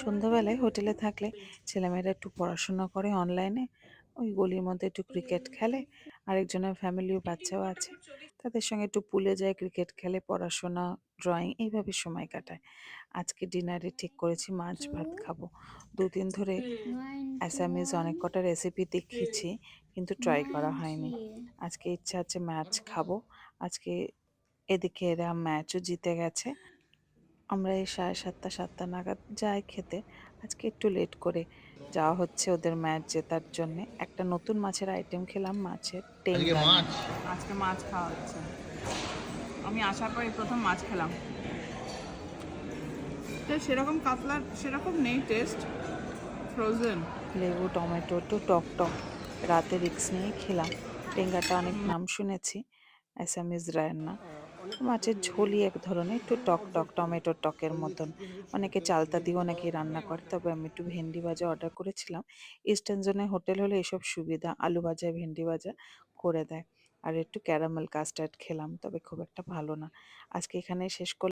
সন্ধ্যাবেলায় হোটেলে থাকলে ছেলেমেয়েরা একটু পড়াশোনা করে অনলাইনে ওই গলির মধ্যে একটু ক্রিকেট খেলে, আরেকজনের ফ্যামিলিও বাচ্চাও আছে। তাদের সঙ্গে একটু পুলে যায় ক্রিকেট খেলে, পড়াশোনা ড্রয়িং এইভাবে সময় কাটায়। আজকে ডিনারে ঠিক করেছি, মাছ, ভাত খাব। দুদিন ধরে অ্যাসামিজ অনেক কটা রেসিপি দেখিয়েছি, কিন্তু ট্রাই করা হয়নি। আজকে ইচ্ছা আছে ম্যাচ খাব। আজকে এদিকে এরা ম্যাচও জিতে গেছে। আমরা এই সাড়ে সাতটা সাতটা নাগাদ যাই খেতে। আজকে একটু লেট করে। যাওয়া হচ্ছে ওদের ম্যাচ জেতার জন্য। একটা নতুন মাছের আইটেম খেলাম মাছের টেঙ্গা মাছ? আজকে মাছ খাওয়া হচ্ছে। আমি আসার পরে প্রথম মাছ খেলাম। তো সেরকম কাতলার সেরকম নেই টেস্ট ফ্রোজেন লেবু টমেটো একটু টক টক। রাতে রিক্স নিয়ে খেলাম। টেঙ্গাটা অনেক নাম শুনেছি। অ্যাসামিজ রান্না মাছের ঝোলই এক ধরনের, একটু টক টক টমেটোর টকের মতন। অনেকে চালতা দিয়েও নাকি রান্না করে, তবে আমি একটু ভেন্ডি ভাজা অর্ডার করেছিলাম। ইস্টার্ন জোনে হোটেল হলে এসব সুবিধা, আলু ভাজা, ভেন্ডি ভাজা করে দেয়। আর একটু ক্যারামেল কাস্টার্ড খেলাম, তবে খুব একটা ভালো না। আজকে এখানে শেষ করলাম।